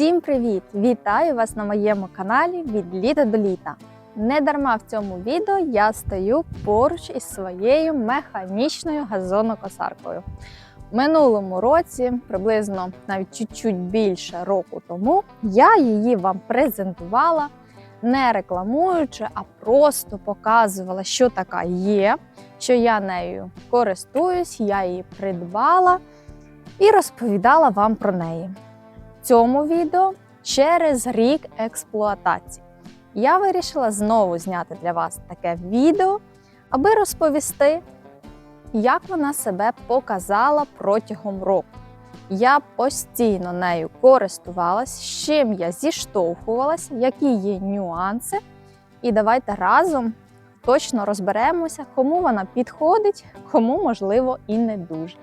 Всім привіт! Вітаю вас на моєму каналі від літа до літа. Не дарма в цьому відео я стою поруч із своєю механічною газонокосаркою. Минулому році, приблизно навіть чуть-чуть більше року тому, я її вам презентувала, не рекламуючи, а просто показувала, що така є, що я нею користуюсь, я її придбала і розповідала вам про неї. Цьому відео через рік експлуатації. Я вирішила знову зняти для вас таке відео, аби розповісти, як вона себе показала протягом року. Я постійно нею користувалась, з чим я зіштовхувалася, які є нюанси. І давайте разом точно розберемося, кому вона підходить, кому можливо і не дуже.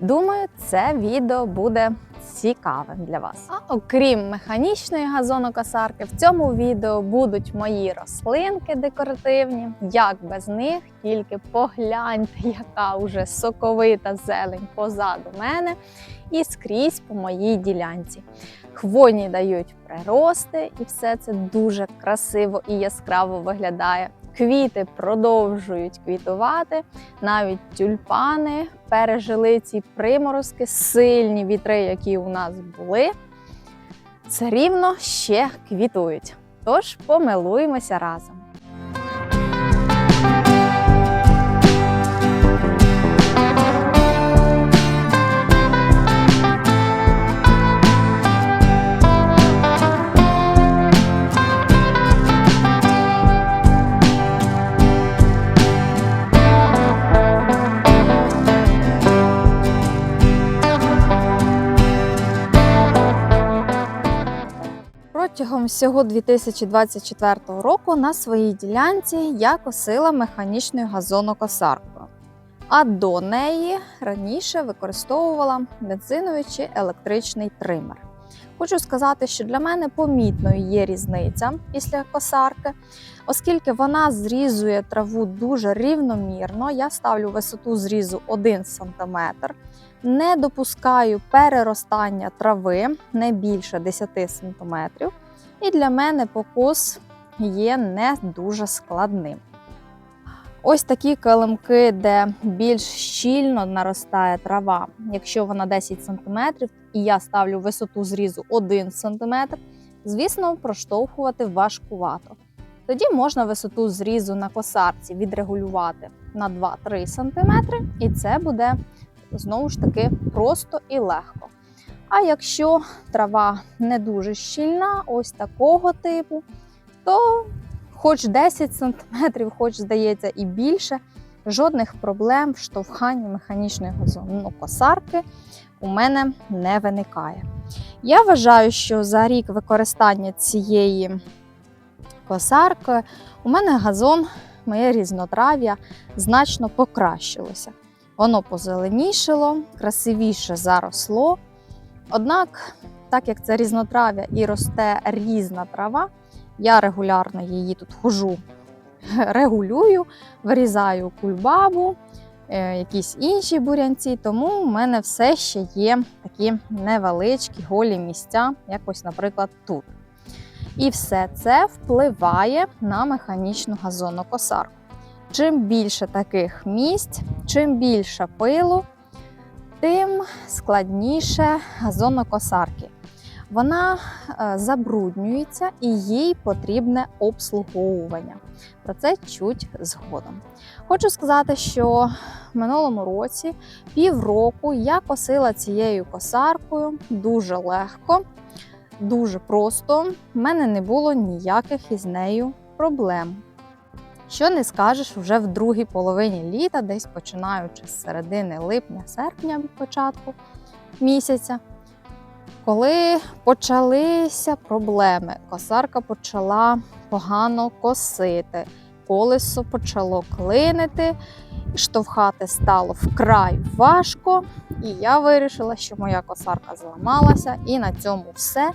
Думаю, це відео буде цікавим для вас. А окрім механічної газонокосарки, в цьому відео будуть мої рослинки декоративні. Як без них, тільки погляньте, яка уже соковита зелень позаду мене і скрізь по моїй ділянці. Хвойні дають прирости, і все це дуже красиво і яскраво виглядає. Квіти продовжують квітувати, навіть тюльпани пережили ці приморозки, сильні вітри, які у нас були. Все рівно ще квітують. Тож помилуємося разом. Протягом всього 2024 року на своїй ділянці я косила механічною газонокосаркою, а до неї раніше використовувала бензиновий чи електричний тример. Хочу сказати, що для мене помітною є різниця після косарки, оскільки вона зрізує траву дуже рівномірно. Я ставлю висоту зрізу 1 см, не допускаю переростання трави не більше 10 см. І для мене покос є не дуже складним. Ось такі килимки, де більш щільно наростає трава. Якщо вона 10 см і я ставлю висоту зрізу 1 см, звісно, проштовхувати важкувато. Тоді можна висоту зрізу на косарці відрегулювати на 2-3 см, і це буде знову ж таки просто і легко. А якщо трава не дуже щільна, ось такого типу, то хоч 10 см, хоч здається і більше, жодних проблем в штовханні механічної газонокосарки у мене не виникає. Я вважаю, що за рік використання цієї косарки у мене газон, моє різнотрав'я значно покращилося. Воно позеленішило, красивіше заросло. Однак, так як це різнотрав'я і росте різна трава, я регулярно її тут хожу, регулюю, вирізаю кульбабу, е, якісь інші бурянці, тому в мене все ще є такі невеличкі голі місця, якось, наприклад, тут. І все це впливає на механічну газонокосарку. Чим більше таких місць, чим більше пилу, тим складніше газонокосарки. Вона е, забруднюється і їй потрібне обслуговування. Про це чуть згодом. Хочу сказати, що в минулому році півроку я косила цією косаркою дуже легко, дуже просто. В мене не було ніяких із нею проблем. Що не скажеш вже в другій половині літа, десь починаючи з середини липня-серпня початку місяця. Коли почалися проблеми, косарка почала погано косити, колесо почало клинити, штовхати стало вкрай важко. І я вирішила, що моя косарка зламалася, і на цьому все.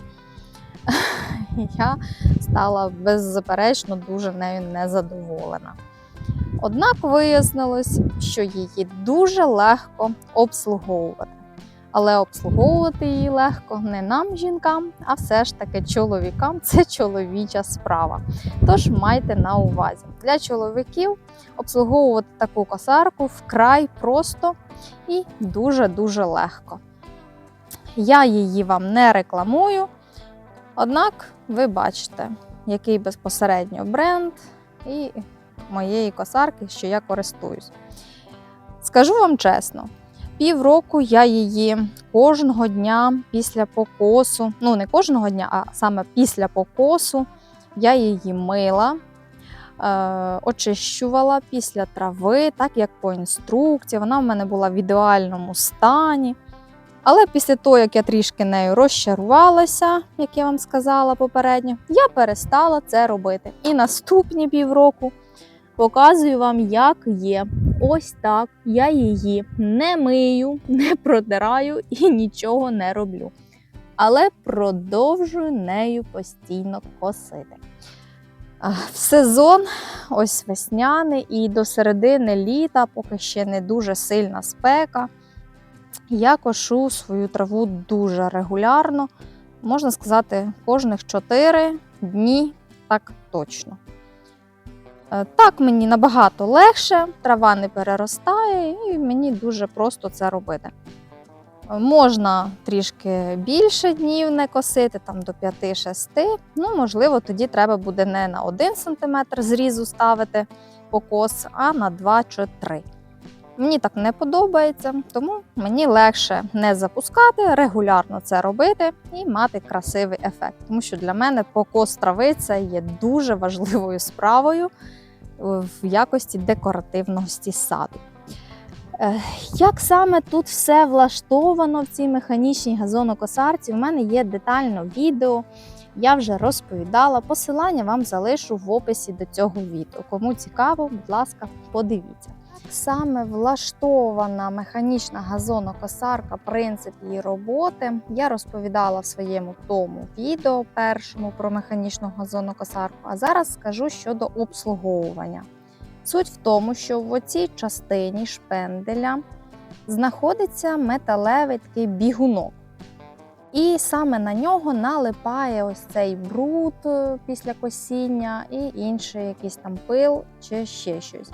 Я стала беззаперечно дуже нею незадоволена. Однак вияснилось, що її дуже легко обслуговувати. Але обслуговувати її легко не нам, жінкам, а все ж таки чоловікам це чоловіча справа. Тож майте на увазі. Для чоловіків обслуговувати таку косарку вкрай просто і дуже-дуже легко. Я її вам не рекламую, однак ви бачите, який безпосередньо бренд і моєї косарки, що я користуюсь. Скажу вам чесно, півроку я її кожного дня після покосу, ну не кожного дня, а саме після покосу, я її мила, е, очищувала після трави, так як по інструкції. Вона в мене була в ідеальному стані. Але після того, як я трішки нею розчарувалася, як я вам сказала попередньо, я перестала це робити. І наступні півроку показую вам, як є. Ось так я її не мию, не протираю і нічого не роблю. Але продовжую нею постійно косити. В сезон, ось весняний, і до середини літа, поки ще не дуже сильна спека. Я кошу свою траву дуже регулярно, можна сказати, кожних 4 дні, так точно. Е, Так мені набагато легше, трава не переростає, і мені дуже просто це робити. Е, Можна трішки більше днів не косити, там до 5-6. Ну, можливо, тоді треба буде не на 1 см зрізу ставити покос, а на 2 чи 3. Мені так не подобається, тому мені легше не запускати, регулярно це робити і мати красивий ефект. Тому що для мене покос трави це є дуже важливою справою в якості декоративності саду. Е, Як саме тут все влаштовано в цій механічній газонокосарці, у мене є детально відео. Я вже розповідала. Посилання вам залишу в описі до цього відео. Кому цікаво, будь ласка, подивіться. Саме влаштована механічна газонокосарка, принцип її роботи. Я розповідала в своєму тому відео першому про механічну газонокосарку. А зараз скажу щодо обслуговування. Суть в тому, що в оцій частині шпенделя знаходиться металевий такий бігунок. І саме на нього налипає ось цей бруд е, після косіння і інший якийсь там пил чи ще щось.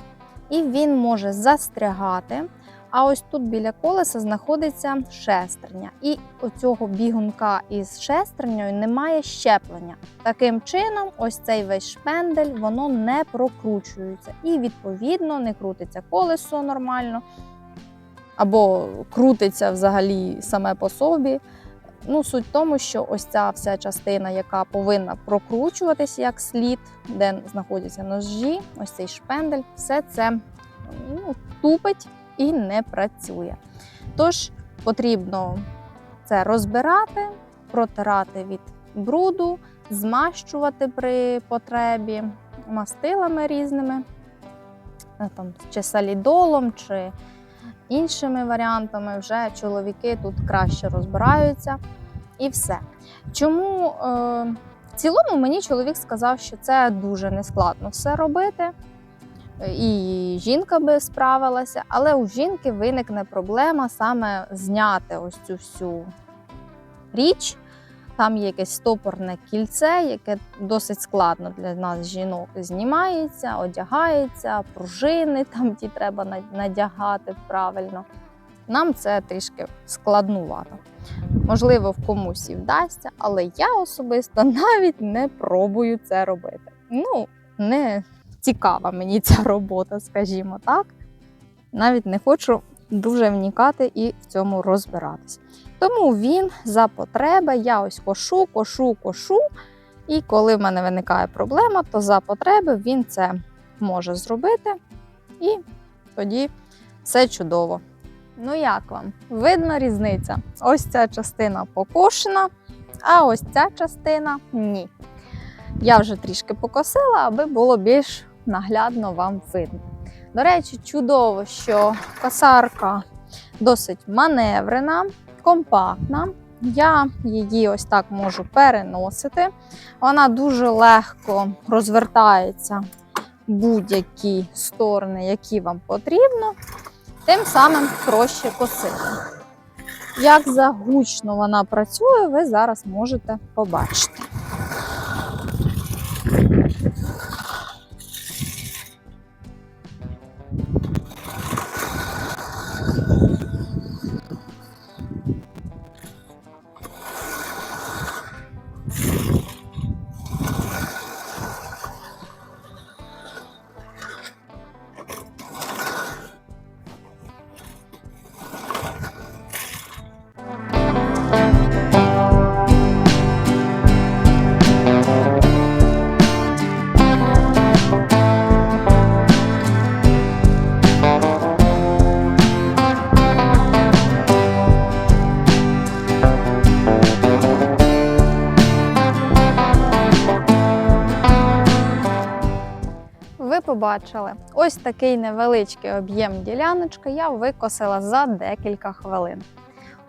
І він може застрягати. А ось тут біля колеса знаходиться шестерня. І оцього бігунка із шестернею немає щеплення. Таким чином, ось цей весь шпендель воно не прокручується. І, відповідно, не крутиться колесо нормально, або крутиться взагалі саме по собі. Ну, суть в тому, що ось ця вся частина, яка повинна прокручуватися як слід, де знаходяться ножі, ось цей шпендель, все це ну, тупить і не працює. Тож потрібно це розбирати, протирати від бруду, змащувати при потребі мастилами різними, е, там, чи салідолом, чи іншими варіантами. Вже чоловіки тут краще розбираються і все. Чому е, в цілому мені чоловік сказав, що це дуже нескладно все робити і жінка би справилася, але у жінки виникне проблема саме зняти ось цю всю річ. Там є якесь стопорне кільце, яке досить складно для нас, жінок, знімається, одягається, пружини там ті треба надягати правильно. Нам це трішки складнувато. Можливо, в комусь і вдасться, але я особисто навіть не пробую це робити. Ну, не цікава мені ця робота, скажімо так. Навіть не хочу дуже вникати і в цьому розбиратись. Тому він за потреби, я ось кошу, кошу, кошу. І коли в мене виникає проблема, то за потреби він це може зробити. І тоді все чудово. Ну як вам? Видно різниця? Ось ця частина покошена, а ось ця частина ні. Я вже трішки покосила, аби було більш наглядно вам видно. До речі, чудово, що косарка досить маневрена, компактна. Я її ось так можу переносити. Вона дуже легко розвертається будь-які сторони, які вам потрібно, тим самим проще косити. Як загучно вона працює, ви зараз можете побачити. Побачили ось такий невеличкий об'єм діляночки я викосила за декілька хвилин.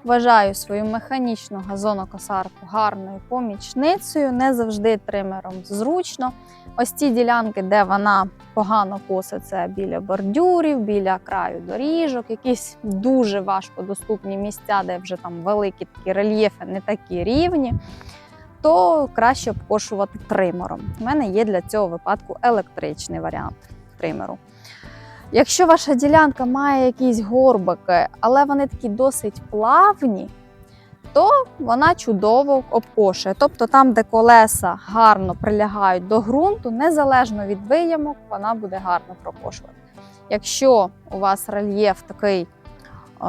Вважаю свою механічну газонокосарку гарною помічницею, не завжди тримером зручно. Ось ці ділянки, де вона погано косить, це біля бордюрів, біля краю доріжок, якісь дуже важко доступні місця, де вже там великі такі рельєфи, не такі рівні то краще обкошувати тримером. У мене є для цього випадку електричний варіант тримеру. Якщо ваша ділянка має якісь горбики, але вони такі досить плавні, то вона чудово обкошує. Тобто там, де колеса гарно прилягають до ґрунту, незалежно від виямок, вона буде гарно прокошувати. Якщо у вас рельєф такий, е,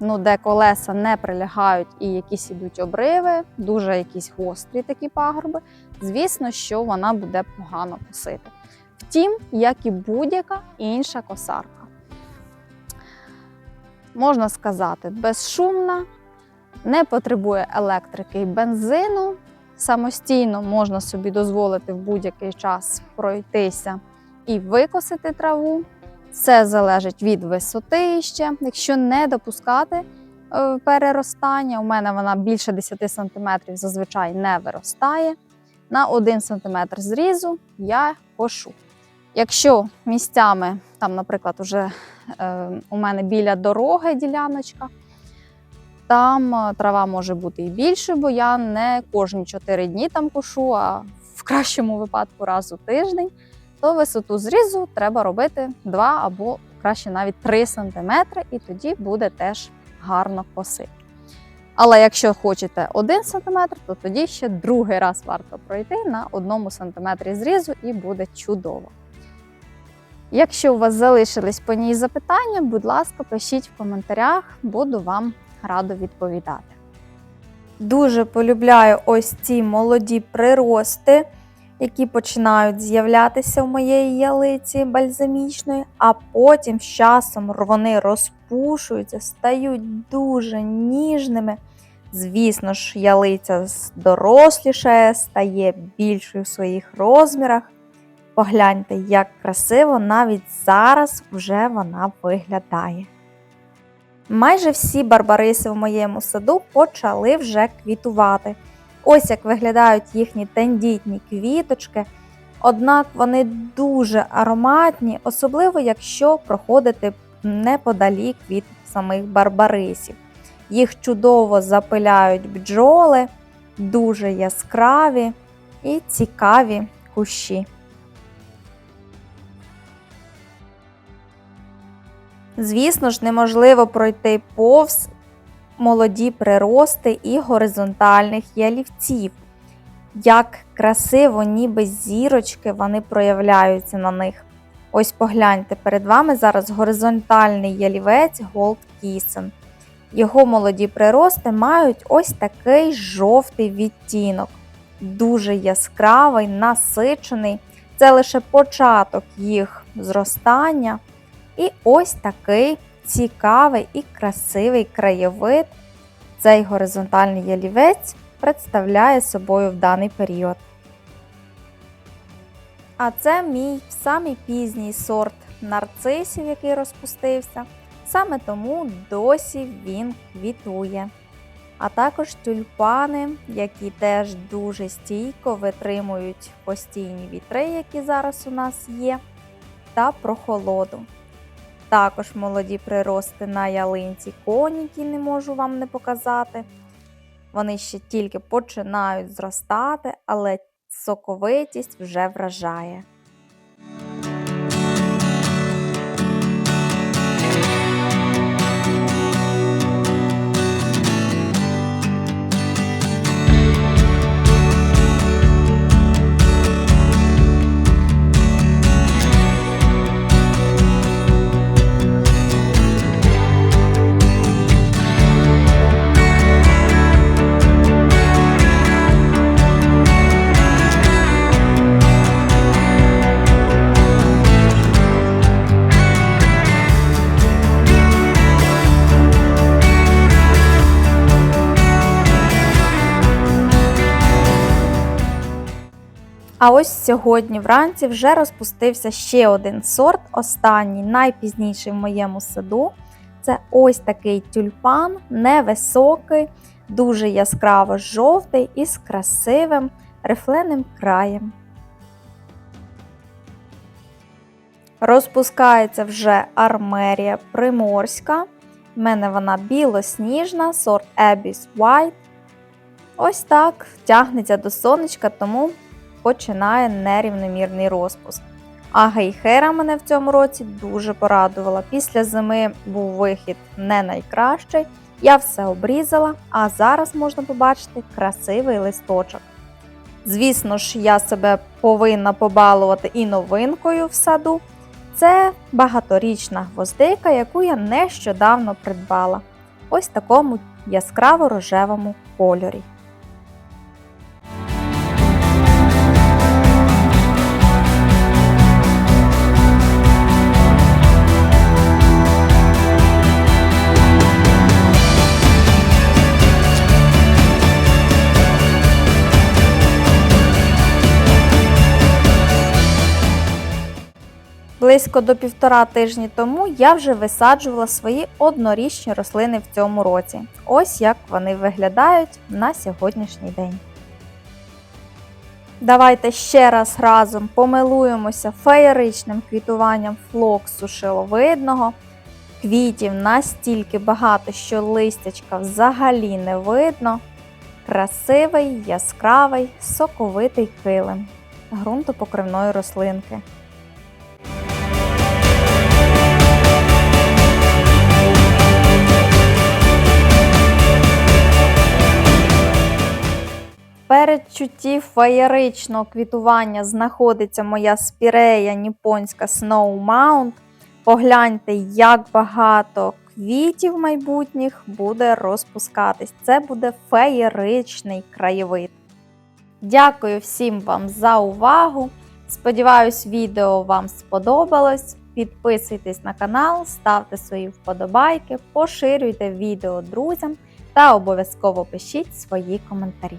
ну, де колеса не прилягають і якісь ідуть обриви, дуже якісь гострі такі пагорби, звісно, що вона буде погано косити. Втім, як і будь-яка інша косарка. Можна сказати, безшумна, не потребує електрики і бензину. Самостійно можна собі дозволити в будь-який час пройтися і викосити траву. Це залежить від висоти ще. Якщо не допускати е, переростання, у мене вона більше 10 см зазвичай не виростає. На 1 см зрізу я кошу. Якщо місцями, там, наприклад, уже е, у мене біля дороги діляночка, там е, трава може бути і більше, бо я не кожні 4 дні там кошу, а в кращому випадку раз у тиждень то висоту зрізу треба робити 2 або краще навіть 3 см, і тоді буде теж гарно косити. Але якщо хочете 1 см, то тоді ще другий раз варто пройти на 1 см зрізу і буде чудово. Якщо у вас залишились по ній запитання, будь ласка, пишіть в коментарях, буду вам радо відповідати. Дуже полюбляю ось ці молоді прирости які починають з'являтися в моєї ялиці бальзамічної, а потім з часом вони розпушуються, стають дуже ніжними. Звісно ж, ялиця дорослішає, стає більшою в своїх розмірах. Погляньте, як красиво навіть зараз вже вона виглядає. Майже всі барбариси в моєму саду почали вже квітувати. Ось як виглядають їхні тендітні квіточки. Однак вони дуже ароматні, особливо якщо проходити неподалік від самих барбарисів. Їх чудово запиляють бджоли, дуже яскраві і цікаві кущі. Звісно ж, неможливо пройти повз молоді прирости і горизонтальних ялівців. Як красиво, ніби зірочки вони проявляються на них. Ось погляньте, перед вами зараз горизонтальний ялівець Gold Kissen. Його молоді прирости мають ось такий жовтий відтінок, дуже яскравий, насичений. Це лише початок їх зростання. І ось такий цікавий і красивий краєвид цей горизонтальний ялівець представляє собою в даний період. А це мій самий пізній сорт нарцисів, який розпустився. Саме тому досі він квітує. А також тюльпани, які теж дуже стійко витримують постійні вітри, які зараз у нас є, та прохолоду. Також молоді прирости на ялинці коні, які не можу вам не показати. Вони ще тільки починають зростати, але соковитість вже вражає. А ось сьогодні вранці вже розпустився ще один сорт, останній, найпізніший в моєму саду. Це ось такий тюльпан, невисокий, дуже яскраво жовтий і з красивим рифленим краєм. Розпускається вже армерія приморська. В мене вона білосніжна, сорт Abyss White. Ось так тягнеться до сонечка, тому починає нерівномірний розпуск. А гейхера мене в цьому році дуже порадувала. Після зими був вихід не найкращий. Я все обрізала, а зараз можна побачити красивий листочок. Звісно ж, я себе повинна побалувати і новинкою в саду. Це багаторічна гвоздика, яку я нещодавно придбала. Ось такому яскраво рожевому кольорі. Близько до півтора тижні тому я вже висаджувала свої однорічні рослини в цьому році. Ось як вони виглядають на сьогоднішній день. Давайте ще раз разом помилуємося феєричним квітуванням флоксу шиловидного. Квітів настільки багато, що листячка взагалі не видно. Красивий, яскравий, соковитий килим ґрунтопокривної рослинки. Передчутті феєричного квітування знаходиться моя спірея ніпонська Snow Mount. Погляньте, як багато квітів майбутніх буде розпускатись. Це буде феєричний краєвид. Дякую всім вам за увагу. Сподіваюсь, відео вам сподобалось. Підписуйтесь на канал, ставте свої вподобайки, поширюйте відео друзям та обов'язково пишіть свої коментарі.